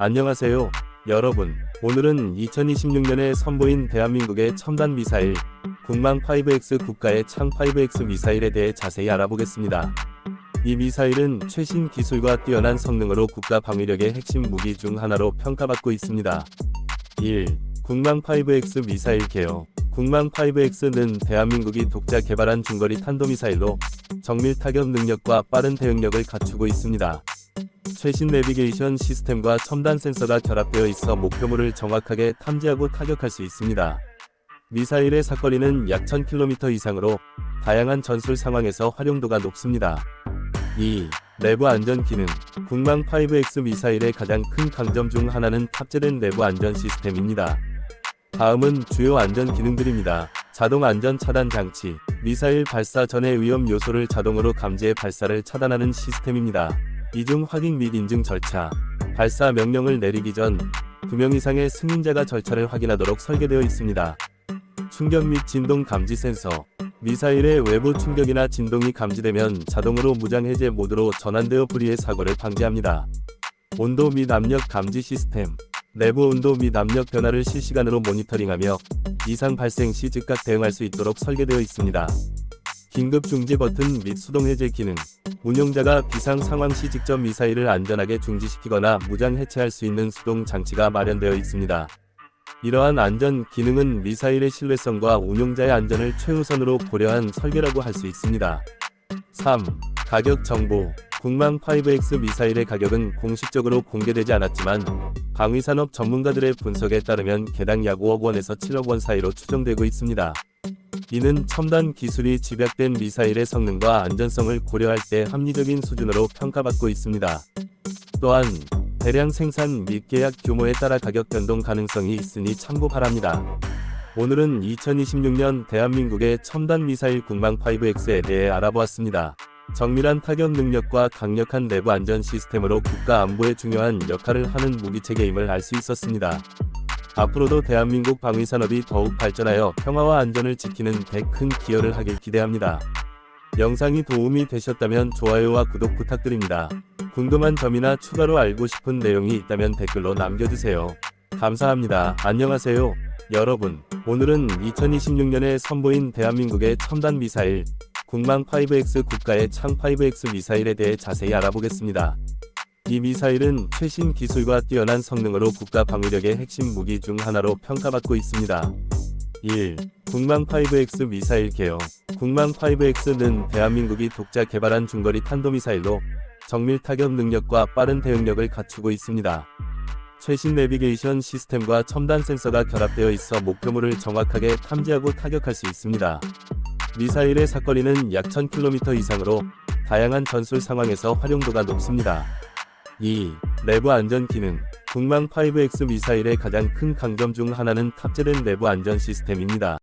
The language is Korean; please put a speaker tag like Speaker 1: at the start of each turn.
Speaker 1: 안녕하세요, 여러분. 오늘은 2026년에 선보인 대한민국의 첨단 미사일, 국망 5X 국가의 창 5X 미사일에 대해 자세히 알아보겠습니다. 이 미사일은 최신 기술과 뛰어난 성능으로 국가 방위력의 핵심 무기 중 하나로 평가받고 있습니다. 1. 국망 5X 미사일 개요. 국망 5X는 대한민국이 독자 개발한 중거리 탄도미사일로 정밀 타격 능력과 빠른 대응력을 갖추고 있습니다. 최신 내비게이션 시스템과 첨단 센서가 결합되어 있어 목표물을 정확하게 탐지하고 타격할 수 있습니다. 미사일의 사거리는 약 1000km 이상으로 다양한 전술 상황에서 활용도가 높습니다. 2. 내부 안전 기능. 국망 5X 미사일의 가장 큰 강점 중 하나는 탑재된 내부 안전 시스템입니다. 다음은 주요 안전 기능들입니다. 자동 안전 차단 장치. 미사일 발사 전의 위험 요소를 자동으로 감지해 발사를 차단하는 시스템입니다. 이중 확인 및 인증 절차. 발사 명령을 내리기 전 2명 이상의 승인자가 절차를 확인하도록 설계되어 있습니다. 충격 및 진동 감지 센서. 미사일의 외부 충격이나 진동이 감지되면 자동으로 무장 해제 모드로 전환되어 불의의 사고를 방지합니다. 온도 및 압력 감지 시스템. 내부 온도 및 압력 변화를 실시간으로 모니터링하며 이상 발생 시 즉각 대응할 수 있도록 설계되어 있습니다. 긴급 중지 버튼 및 수동 해제 기능. 운용자가 비상 상황 시 직접 미사일을 안전하게 중지시키거나 무장 해체할 수 있는 수동 장치가 마련되어 있습니다. 이러한 안전 기능은 미사일의 신뢰성과 운용자의 안전을 최우선으로 고려한 설계라고 할 수 있습니다. 3. 가격 정보. 국망 5X 미사일의 가격은 공식적으로 공개되지 않았지만 방위산업 전문가들의 분석에 따르면 개당 약 5억 원에서 7억 원 사이로 추정되고 있습니다. 이는 첨단 기술이 집약된 미사일의 성능과 안전성을 고려할 때 합리적인 수준으로 평가받고 있습니다. 또한 대량 생산 및 계약 규모에 따라 가격 변동 가능성이 있으니 참고 바랍니다. 오늘은 2026년 대한민국의 첨단 미사일 국망 5X에 대해 알아보았습니다. 정밀한 타격 능력과 강력한 내부 안전 시스템으로 국가 안보에 중요한 역할을 하는 무기체계임을 알 수 있었습니다. 앞으로도 대한민국 방위산업이 더욱 발전하여 평화와 안전을 지키는 데 큰 기여를 하길 기대합니다. 영상이 도움이 되셨다면 좋아요와 구독 부탁드립니다. 궁금한 점이나 추가로 알고 싶은 내용이 있다면 댓글로 남겨주세요. 감사합니다. 안녕하세요. 여러분, 오늘은 2026년에 선보인 대한민국의 첨단 미사일, 국망 5X 국가의 창 5X 미사일에 대해 자세히 알아보겠습니다. 이 미사일은 최신 기술과 뛰어난 성능으로 국가 방위력의 핵심 무기 중 하나로 평가받고 있습니다. 1. 국망 5X 미사일 개요. 국망 5X는 대한민국이 독자 개발한 중거리 탄도미사일로 정밀 타격 능력과 빠른 대응력을 갖추고 있습니다. 최신 내비게이션 시스템과 첨단 센서가 결합되어 있어 목표물을 정확하게 탐지하고 타격할 수 있습니다. 미사일의 사거리는 약 1000km 이상으로 다양한 전술 상황에서 활용도가 높습니다. 2. 내부 안전 기능. 국망 5X 미사일의 가장 큰 강점 중 하나는 탑재된 내부 안전 시스템입니다.